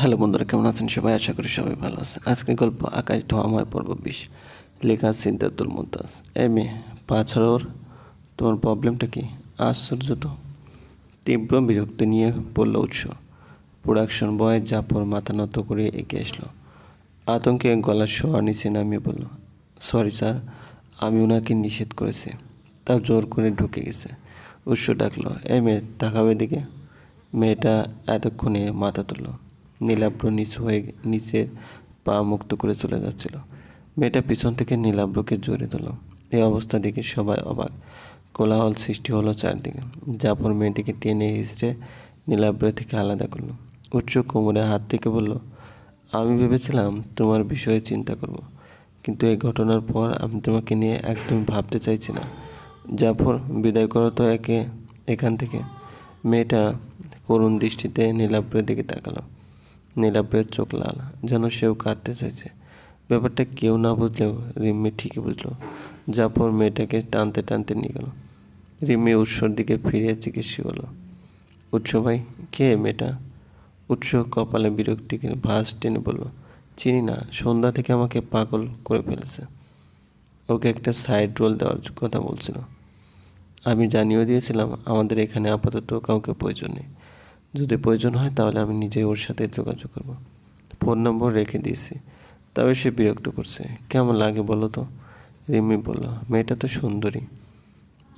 Hello বন্ধুরা, কেমন আছেন সবাই? আশা করি সবাই ভালো আছেন। আজকে গল্প আকাশ ধোয়াময় পর্ব বিশ। লেখা সিদ্ধার্থুল মুমতাজ এ মেয়ে পা ছাড়াওর তোমার প্রবলেমটা কি? আশ্চর্য তো তীব্র বিরক্তি নিয়ে পড়ল উৎস। প্রোডাকশন বয় জাফর মাথা নত করে এগিয়ে আসলো। আতঙ্কে গলার শোয়া নিচে নামিয়ে বলল সরি স্যার আমি ওনাকে নিষেধ করেছি। তাও জোর করে ঢুকে গেছে। উৎস ডাকলো এই মেয়ে তাকাবে দিকে মেয়েটা এতক্ষণে মাথা তুলল। নীলাব্র নিচু হয়ে নিচের পা মুক্ত করে চলে যাচ্ছিল। মেয়েটা পিছন থেকে নীলাব্রকে জড়িয়ে দিল এই অবস্থা দেখে সবাই অবাক। কোলাহল সৃষ্টি হলো চারদিকে। জাফর মেয়েটিকে টেনে হিসড়ে নীলাব্র থেকে আলাদা করল। উচ্চ কোমরে হাত থেকে বলল, আমি ভেবেছিলাম তোমার বিষয়ে চিন্তা করব। কিন্তু এই ঘটনার পর আমি তোমাকে নিয়ে একদম ভাবতে চাইছি না। জাফর, বিদায় করো তো একে, এখান থেকে। মেয়েটা করুণ দৃষ্টিতে নীলাব্রের দিকে তাকালো। নীলাব্রের চোখ লাল, যেন সেও কাঁদতে চাইছে। ব্যাপারটা কেউ না বুঝলেও রিম্মি ঠিকই বুঝলো জাফর মেয়েটাকে টানতে টানতে নিয়ে গেল। রিম্মি উৎসর দিকে ফিরে জিজ্ঞেস করল, উৎস ভাই, কে মেয়েটা? উৎস কপালে বিরক্তিকে ভাস টেনে বলল, চিনি না, সন্ধ্যা থেকে আমাকে পাগল করে ফেলেছে। ওকে একটা সাইড রোল দেওয়ার কথা বলছিল। আমি জানিয়েও দিয়েছিলাম, আমাদের এখানে আপাতত কাউকে প্রয়োজন নেই। যদি প্রয়োজন হয় তাহলে আমি নিজে ওর সাথে যোগাযোগ করব। ফোন নম্বর রেখে দিয়েছি। তবে সে বিরক্ত করছে। কেমন লাগে বলো তো? রিমি বলল, মেয়েটা তো সুন্দরী।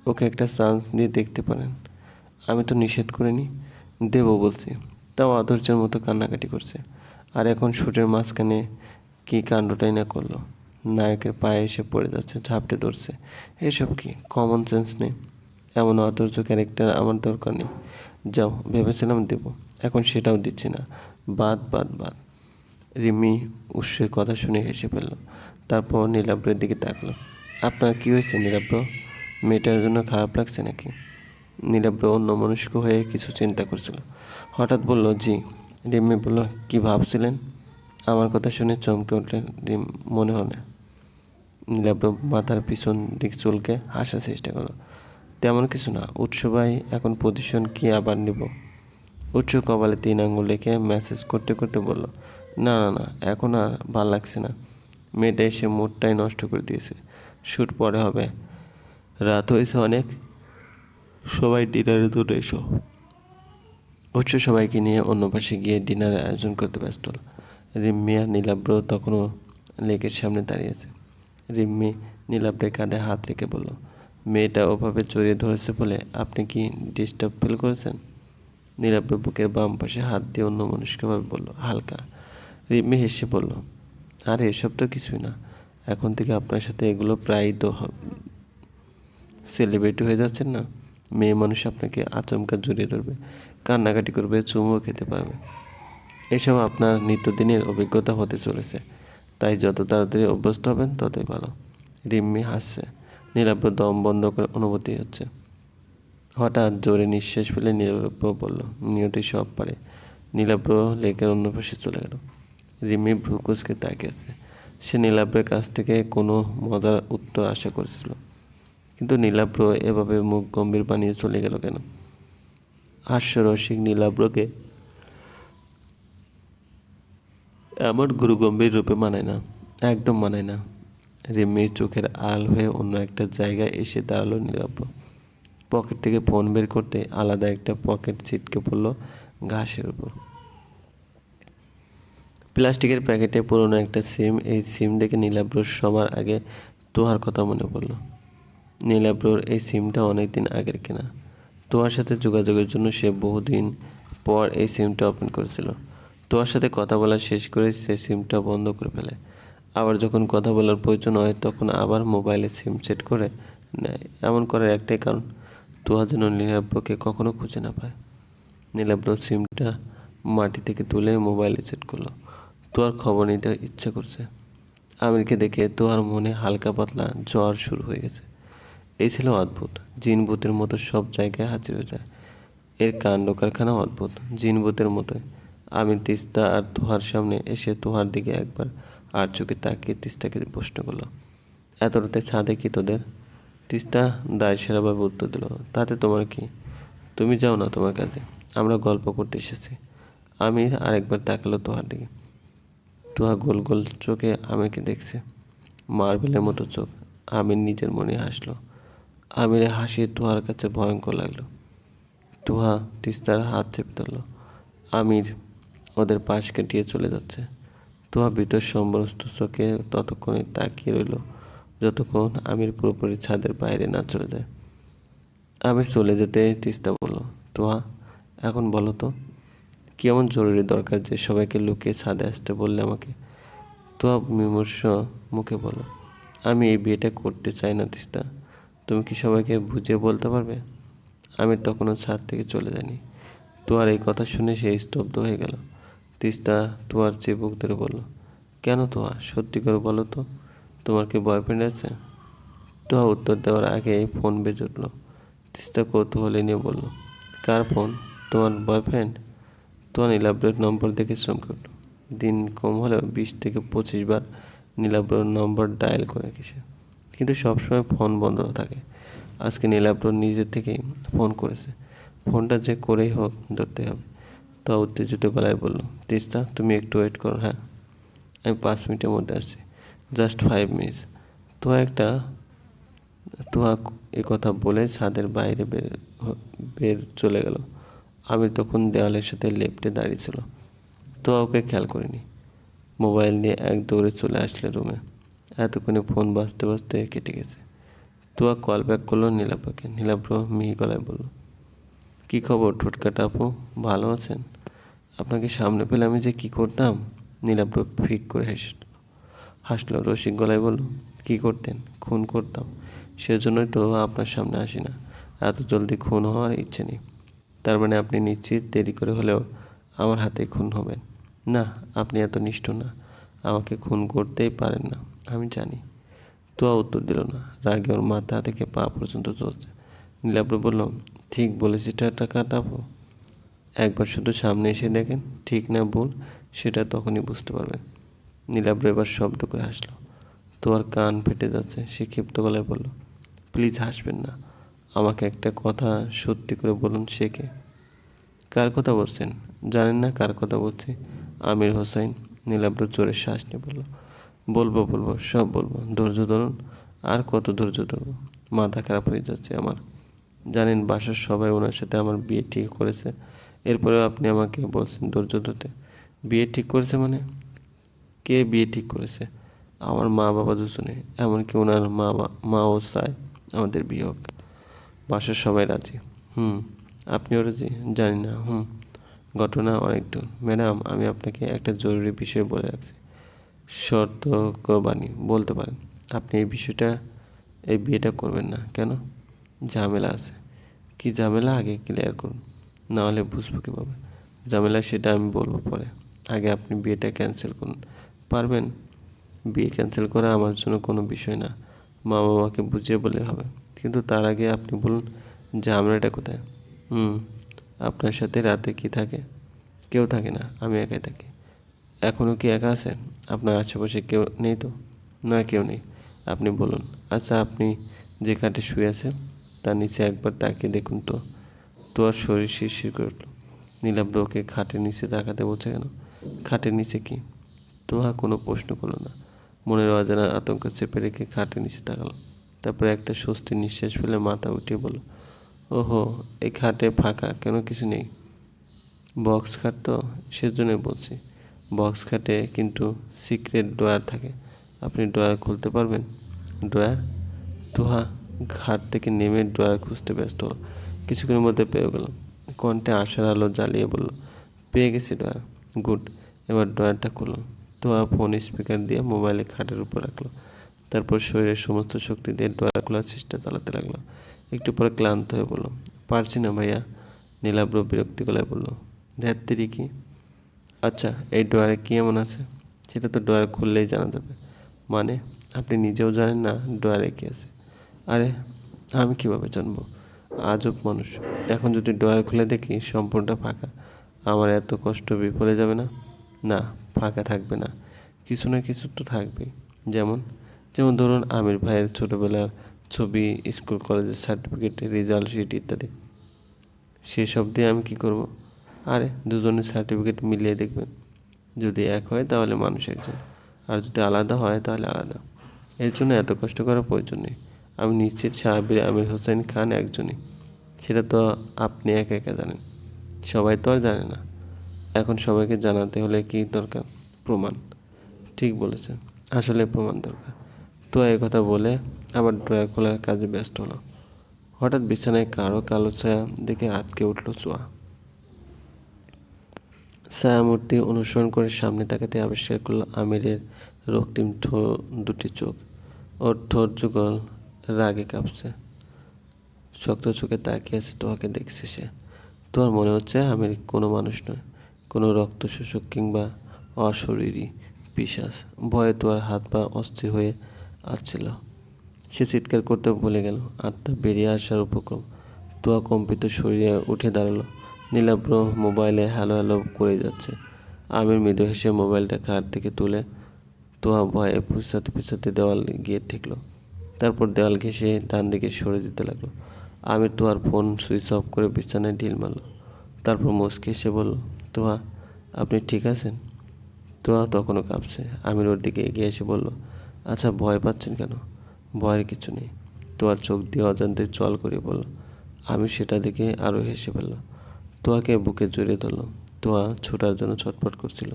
ওকে একটা চান্স দিয়ে দেখতে পারেন। আমি তো নিষেধ করিনি। দেবো বলছি। তাও আদর্যের মতো কান্নাকাটি করছে। আর এখন শুটের মাঝখানে কী কাণ্ডটাই না করল। নায়কের পায়ে এসে পড়ে যাচ্ছে, ঝাপটে ধরছে। এসব কি? কমন সেন্স নেই। এমন আদর্শ ক্যারেক্টার আমার দরকার নেই। যাও, ভেবেছিলাম দেব, এখন সেটাও দিচ্ছি না। বাদ বাদ বাদ। রিমি উৎসের কথা শুনে হেসে ফেলল। তারপর নীলাব্রের দিকে তাকলো। আপনার কি হয়েছে নীলাব্র মেয়েটার জন্য খারাপ লাগছে নাকি? নীলাব্র অন্য মনস্ক হয়ে কিছু চিন্তা করছিল। হঠাৎ বলল, জি। রিমি বলল, কি ভাবছিলেন? আমার কথা শুনে চমকে উঠলেন রিম, মনে হলে। নীলাব্র মাথার পিছন দিক চুলকে হাসার চেষ্টা করল। তেমন কিছু না। উৎসবাই এখন পজিশন কি আবার নিব? উৎস কপালে তিন আঙুল রেখে মেসেজ করতে করতে বলল, না না না, এখন আর ভালো লাগছে না। মেয়েটা এসে মুডটাই নষ্ট করে দিয়েছে। শ্যুট পরে হবে। রাত হয়েছে অনেক। সবাই ডিনারে দূরে এসো। উচ্চ সবাইকে নিয়ে অন্য পাশে গিয়ে ডিনারের আয়োজন করতে ব্যস্ত। রিম্মি আর নীলাব্র তখনও লেকের সামনে দাঁড়িয়েছে রিম্মি নীলাব্রের কাঁধে হাত রেখে বলল মেয়েটা ওভাবে জড়িয়ে ধরেছে বলে আপনি কি ডিস্টার্ব ফিল করেছেন? নীলাব্র বুকের বাম পাশে হাত দিয়ে অন্য মনস্কভাবে বলল, হালকা। রিম্মি হেসে বলল, আরে, এসব তো কিছুই না। এখন থেকে আপনার সাথে এগুলো প্রায়ই তো সেলিব্রিটি হয়ে যাচ্ছেন না? মেয়ে মানুষ আপনাকে আচমকা জড়িয়ে ধরবে, কান্নাকাটি করবে, চুমুও খেতে পারবে। এসব আপনার নিত্যদিনের অভিজ্ঞতা হতে চলেছে। তাই যত তাড়াতাড়ি অভ্যস্ত হবেন, ততই ভালো। রিম্মি হাসছে। নীলাব্র দম বন্ধ করে অনুভূতি হচ্ছে। হঠাৎ জোরে নিঃশ্বাস ফেলে নীলাব্র বলল, নিয়তি সব পারে। নীলাব্র লেকের অন্য পাশে চলে গেল। রিমি ভ্রুকুসকে তাকিয়ে আছে। সে নীলাব্রের কাছ থেকে কোনো মজার উত্তর আশা করেছিল। কিন্তু নীলাব্র এভাবে মুখ গম্ভীর বানিয়ে চলে গেল কেন? হাস্যরসিক নীলাব্রকে এমন গুরু গম্ভীর রূপে মানায় না, একদম মানায় না। রিমির চোখের আড়াল হয়ে অন্য একটা জায়গায় এসে দাঁড়াল নীলাব্র পকেট থেকে ফোন বের করতে আলাদা একটা পকেট ছিটকে পড়ল ঘাসের উপর। প্লাস্টিকের প্যাকেটে পুরনো একটা সিম, এই সিম দেখে নীলাব্রর সবার আগে তোহার কথা মনে পড়ল। নীলাব্রর এই সিমটা অনেক দিন আগের কেনা। তোহার সাথে যোগাযোগের জন্য সে বহুদিন পর এই সিমটা ওপেন করেছিল। তোহার সাথে কথা বলা শেষ করে সে সিমটা বন্ধ করে ফেলে। আবার যখন কথা বলার প্রয়োজন হয়, তখন আবার মোবাইলে সিম সেট করে নেয়। এমন করার একটাই কারণ তোহা যেন নীলাব্রকে কখনো খুঁজে না পায়। নীলাব্র সিমটা মাটি থেকে তুলে মোবাইলে সেট করল। তোয়ার খবর নিতে ইচ্ছা করছে। আমিরকে দেখে তোয়ার মনে হালকা পাতলা জ্বর শুরু হয়ে গেছে। এই ছিল অদ্ভুত। জিন ভূতের মতো সব জায়গায় হাজির হয়ে যায়। এর কাণ্ড কারখানা অদ্ভুত। জিন ভূতের মতোই। আমির তিস্তা আর তোহার সামনে এসে তোহার দিকে একবার আর চোখে তাকিয়ে তিস্তাকে প্রশ্ন করল, এত রাতে ছাদে কি তোদের? তিস্তা দায় সেরাভাবে উত্তর দিল, তাতে তোমার কি? তুমি যাও না তোমার কাছে আমরা গল্প করতে এসেছি। আমির আরেকবার তাকালো তোহার দিকে। তোহা গোল গোল চোখে আমিরকে দেখছে, মার্বেলের মতো চোখ। আমির নিজের মনে হাসলো। আমিরের হাসি তোহার কাছে ভয়ঙ্কর লাগল। তোহা তিস্তার হাত চেপে ধরলো। আমির ওদের পাশ কাটিয়ে চলে যাচ্ছে। তোহা ভিতর সম্বরস্ত চোখে ততক্ষণে তাকিয়ে রইল, যতক্ষণ আমির পুরোপুরি ছাদের বাইরে না চলে যায়। আমির চলে যেতে তিস্তা বলল, তোহা, এখন বলো তো, কেমন জরুরি দরকার যে সবাইকে লুকিয়ে ছাদে আসতে বললে আমাকে? তোহা বিমর্ষ মুখে বলো আমি এই বিয়েটা করতে চাই না তিস্তা, তুমি কি সবাইকে বুঝিয়ে বলতে পারবে? আমি তখনও ছাদ থেকে চলে যাইনি তোয়ার এই কথা শুনে সে স্তব্ধ হয়ে গেল। তিস্তা তোয়ার চেয়ে বুক ধরে বলল, কেন তোয়া সত্যি করে বলো তো, তোমার কি বয়ফ্রেন্ড আছে? তোয়া উত্তর দেওয়ার আগে ফোন বেজে উঠল। তিস্তা কৌতূহলে নিয়ে বলল, কার ফোন? তোমার বয়ফ্রেন্ড তোমার নীলাব্রের নম্বর দেখে চমকে উঠল। দিন কম হলেও বিশ থেকে পঁচিশ বার নীলাব্রের নম্বর ডায়াল করে গেছে। কিন্তু সবসময় ফোন বন্ধ থাকে। আজকে নীলাব্র নিজে থেকেই ফোন করেছে। ফোনটা যে করেই হোক ধরতে হবে। তা উত্তেজিত গলায় বলল, তিস্তা, তুমি একটু ওয়েট করো হ্যাঁ? আমি পাঁচ মিনিটের মধ্যে আসছি জাস্ট ফাইভ মিনিটস তো একটা, তোহা এ কথা বলে ছাদের বাইরে বের বের চলে গেল। আমি তখন দেওয়ালের সাথে লেপটে দাঁড়িয়েছিল তো ওকে খেয়াল করিনি। মোবাইল নিয়ে এক দৌড়ে চলে আসলে রুমে। এতক্ষণে ফোন বাজতে বাজতে কেটে গেছে। তোয়া কল ব্যাক করল নীলাব্রকে নীলাপ্র মিহি গলায় বলল, কী খবর ঠোটকাটা আপু? ভালো আছেন? আপনাকে সামনে পেলে আমি যে কি করতাম? নীলাব্র ফিক করে হাসল। হাসলো, রসিক গলায় বলল, কি করতেন? খুন করতাম। সেজন্যই তো আপনার সামনে আসি না। এত জলদি খুন হওয়ার ইচ্ছে নেই। তার মানে আপনি নিশ্চিত দেরি করে হলেও আমার হাতে খুন হবেন? না, আপনি এত নিষ্ঠুর না। আমাকে খুন করতেই পারেন না, আমি জানি। তোয়া উত্তর দিল না। রাগে ওর মাথা থেকে পা পর্যন্ত চলছে। নীলাব্র বলল, ঠিক বলেছি টাটা কাটাবো একবার শুধু সামনে এসে দেখেন, ঠিক না ভুল, সেটা তখনই বুঝতে পারবেন। নীলাব্র এবার শব্দ করে হাসলো। তোর কান ফেটে যাচ্ছে, সে ক্ষিপ্ত গলায় বলল, প্লিজ হাসবেন না। আমাকে একটা কথা সত্যি করে বলুন কে? কার কথা বলছেন? জানেন না কার কথা বলছি। আমির হোসাইন। নীলাব্র জোরে শ্বাস নিয়ে বলল, বলব বলব, সব বলব। ধৈর্য ধরুন, আর কত ধৈর্য ধরবো? মাথা খারাপ হয়ে যাচ্ছে আমার। জানেন বাসার সবাই ওনার সাথে আমার বিয়ে ঠিক করেছে। এরপরেও আপনি আমাকে বলছেন ধৈর্য ধরতে। বিয়ে ঠিক করেছে মানে? কে বিয়ে ঠিক করেছে? আমার মা বাবা দুজনে, এমনকি ওনার মা মাও চায় আমাদের বিয়ে হোক। বাসার সবাই রাজি। হুম, আপনিও রাজি? জানি না। হুম, ঘটনা অনেক দূর ম্যাডাম, আমি আপনাকে একটা জরুরি বিষয় বলে রাখছি। সতর্কবাণী বলতে পারেন। আপনি এই বিষয়টা, এই বিয়েটা করবেন না। কেন? ঝামেলা আছে। কি ঝামেলা? আগে ক্লিয়ার করুন। নাহলে বুঝব কীভাবে? ঝামেলা সেটা আমি বলব পরে। আগে আপনি বিয়েটা ক্যান্সেল করুন। পারবেন? বিয়ে ক্যান্সেল করা আমার জন্য কোনো বিষয় না। মা বাবাকে বুঝিয়ে বলে হবে। কিন্তু তার আগে আপনি বলুন ঝামেলাটা কোথায়? হুম, আপনার সাথে রাতে কি থাকে? কেউ থাকে না, আমি একাই থাকি। এখনও কি একা আছেন? আপনার আশেপাশে কেউ নেই তো? না, কেউ নেই। আপনি বলুন। আচ্ছা আপনি যে খাটে শুয়ে আছেন, তার নিচে একবার তাকিয়ে দেখুন তো। তোর শরীর শিরশির করে উঠল। নীলাব্র ওকে খাটের নিচে তাকাতে বলছে কেন? খাটের নিচে কি? তোহা কোনো প্রশ্ন করল না। মনের অজানা আতঙ্ক চেপে রেখে খাটের নিচে তাকালো। তারপরে একটা স্বস্তি নিঃশ্বাস ফেলে মাথা উঠিয়ে বলল, ওহো, এই খাটে ফাঁকা, কেন কিছু নেই? বক্স খাট তো, সেজন্যই বলছি। বক্স খাটে কিন্তু সিক্রেট ড্রয়ার থাকে। আপনি ড্রয়ার খুলতে পারবেন? ড্রয়ার? তোহা, ঘাট থেকে নেমে ড্রয়ার খুঁজতে ব্যস্ত হলো কিছুক্ষণের মধ্যে পেয়ে গেল কণ্ঠে আশার আলো জ্বালিয়ে বলল, পেয়ে গেছি ড্রয়ার, গুড। এবার ড্রয়ারটা খুলল তোহা ফোন স্পিকার দিয়ে মোবাইলে খাটের উপর রাখল। তারপর শরীরের সমস্ত শক্তি দিয়ে ড্রয়ার খোলার চেষ্টা চালাতে লাগল। একটু পরে ক্লান্ত হয়ে বলল, পারছি না ভাইয়া। নীলাব্র বিরক্তি গলায় বলল ধ্যাত্তেরি কি? আচ্ছা এই ড্রয়ারে কী এমন আছে? সেটা তো ড্রয়ার খুললেই জানা যাবে। মানে আপনি নিজেও জানেন না ড্রয়ারে কী আছে? আরে, আমি কীভাবে জানব? আজব মানুষ। এখন যদি ডয়ার খুলে দেখি সম্পূর্ণটা ফাঁকা, আমার এত কষ্ট বিফলে যাবে না? না, ফাঁকা থাকবে না। কিছু না কিছু তো থাকবেই। যেমন যেমন ধরুন আমির ভাইয়ের ছোটোবেলার ছবি, স্কুল কলেজের সার্টিফিকেট রেজাল্ট শিট ইত্যাদি। সেসব দিয়ে আমি কি করব? আরে, দুজনের সার্টিফিকেট মিলিয়ে দেখবেন। যদি এক হয় তাহলে মানুষ একজন। আর যদি আলাদা হয় তাহলে আলাদা। এর জন্য এত কষ্ট করার প্রয়োজন নেই। আমি নিশ্চিত সাহাবির আমির হোসেন খান একজনই। সেটা তো আপনি একা একা জানেন। সবাই তো আর জানে না। এখন সবাইকে জানাতে হলে কি দরকার? প্রমাণ। ঠিক বলেছেন। আসলে প্রমাণ দরকার। তো এই কথা বলে আবার ড্রয়ার খোলার কাজে ব্যস্ত হলো হঠাৎ বিছানায় কারও কালো ছায়া দেখে আটকে উঠল চোয়া। ছায়ামূর্তি অনুসরণ করে সামনে তাকাতে আবিষ্কার করল আমিরের রক্তিম ঠো দুটি চোখ। ওর ঠোঁট যুগল রাগে কাঁপছে। শক্ত চোখে তাকিয়ে আছে তোয়াকে দেখছে সে। তোমার মনে হচ্ছে আমির কোনো মানুষ নয়, কোনো রক্ত শোষক কিংবা অশরীরী পিসাস ভয়ে তোয়ার হাত পা অস্থির হয়ে আসছিল। সে চিৎকার করতে ভুলে গেল, আত্মা বেরিয়ে আসার উপক্রম। তোয়া কম্পিত শরীরে উঠে দাঁড়াল। নীলাব্র মোবাইলে হ্যালো হ্যালো করে যাচ্ছে। আমির মৃদু হেসে মোবাইলটা খাট থেকে তুলে তোয়া ভয়ে পিছাতে পিছাতে দেওয়াল গিয়ে ঠেকলো। তারপর দেওয়াল ঘেঁষে ডান দিকে সরে দিতে লাগল। আমির তোয়ার ফোন সুইচ অফ করে বিছানায় ঢিল মারলো। তারপর মুসকে এসে বলল তোয়া আপনি ঠিক আছেন? তোয়া তখনও কাঁপছে। আমির ওর দিকে এগিয়ে এসে বলল আচ্ছা ভয় পাচ্ছেন কেন? ভয়ের কিছু নেই। তোয়ার চোখ দিয়ে অজান্তে চল করে বলল আমি সেটা দেখে আরও হেসে ফেলল। তোয়াকে বুকে জড়িয়ে ধরল। তোয়া ছোটার জন্য ছটফট করছিল,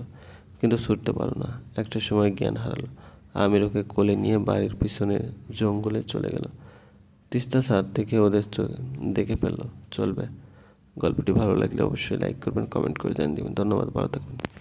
কিন্তু ছুটতে পারল না। একটা সময় জ্ঞান হারালো। আমির ওকে কোলে নিয়ে বাড়ির পিছনে জঙ্গলে চলে গেল। তিস্তা সার থেকে ওদের দেখে ফেলল, চলবে। গল্পটি ভালো লাগলে অবশ্যই লাইক করবেন কমেন্ট করে জানিয়ে দেবেন। ধন্যবাদ, ভালো থাকবেন।